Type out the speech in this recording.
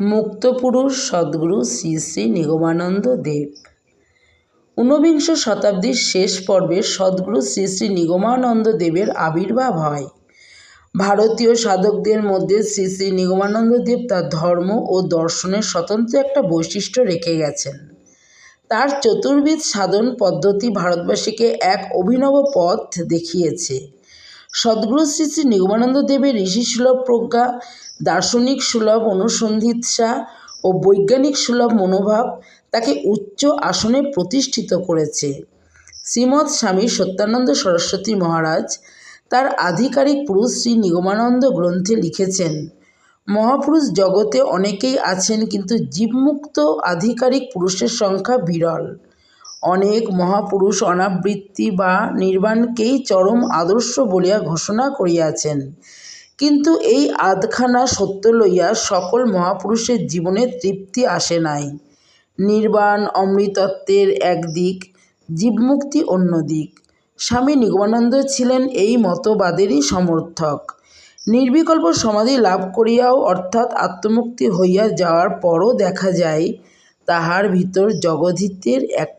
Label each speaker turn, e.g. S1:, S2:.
S1: মুক্তপুরুষ সদ্গুরু শ্রী শ্রী নিগমানন্দ দেব। ঊনবিংশ শতাব্দীর শেষ পর্বে সদ্গুরু শ্রী শ্রী নিগমানন্দ দেবের আবির্ভাব হয়। ভারতীয় সাধকদের মধ্যে শ্রী শ্রী নিগমানন্দ দেব তার ধর্ম ও দর্শনের স্বতন্ত্র একটা বৈশিষ্ট্য রেখে গেছেন। তার চতুর্বিধ সাধন পদ্ধতি ভারতবাসীকে এক অভিনব পথ দেখিয়েছে। সদ্গুরু শ্রী শ্রী নিগমানন্দ দেবের ঋষি ঋষিসুলভ প্রজ্ঞা, দার্শনিক সুলভ অনুসন্ধিৎসা ও বৈজ্ঞানিক সুলভ মনোভাব তাকে উচ্চ আসনে প্রতিষ্ঠিত করেছে। শ্রীমৎ স্বামী সত্যানন্দ সরস্বতী মহারাজ তার আধিকারিক পুরুষ শ্রী নিগমানন্দ গ্রন্থে লিখেছেন, মহাপুরুষ জগতে অনেকেই আছেন কিন্তু জীবমুক্ত আধিকারিক পুরুষের সংখ্যা বিরল। অনেক মহাপুরুষ অনাবৃত্তি বা নির্বাণকেই চরম আদর্শ বলিয়া ঘোষণা করিয়াছেন। কিন্তু এই আধখানা সত্য লইয়া সকল মহাপুরুষের জীবনে তৃপ্তি আসে নাই। নির্বাণ, অমৃতত্বের একদিক জীবমুক্তি অন্য দিক। স্বামী নিগমানন্দ ছিলেন এই মতবাদেরই সমর্থক। নির্বিকল্প সমাধি লাভ করিয়াও অর্থাৎ আত্মমুক্তি হইয়া যাওয়ার পরও দেখা যায়, তাহার ভিতর জগদ্ধিতের এক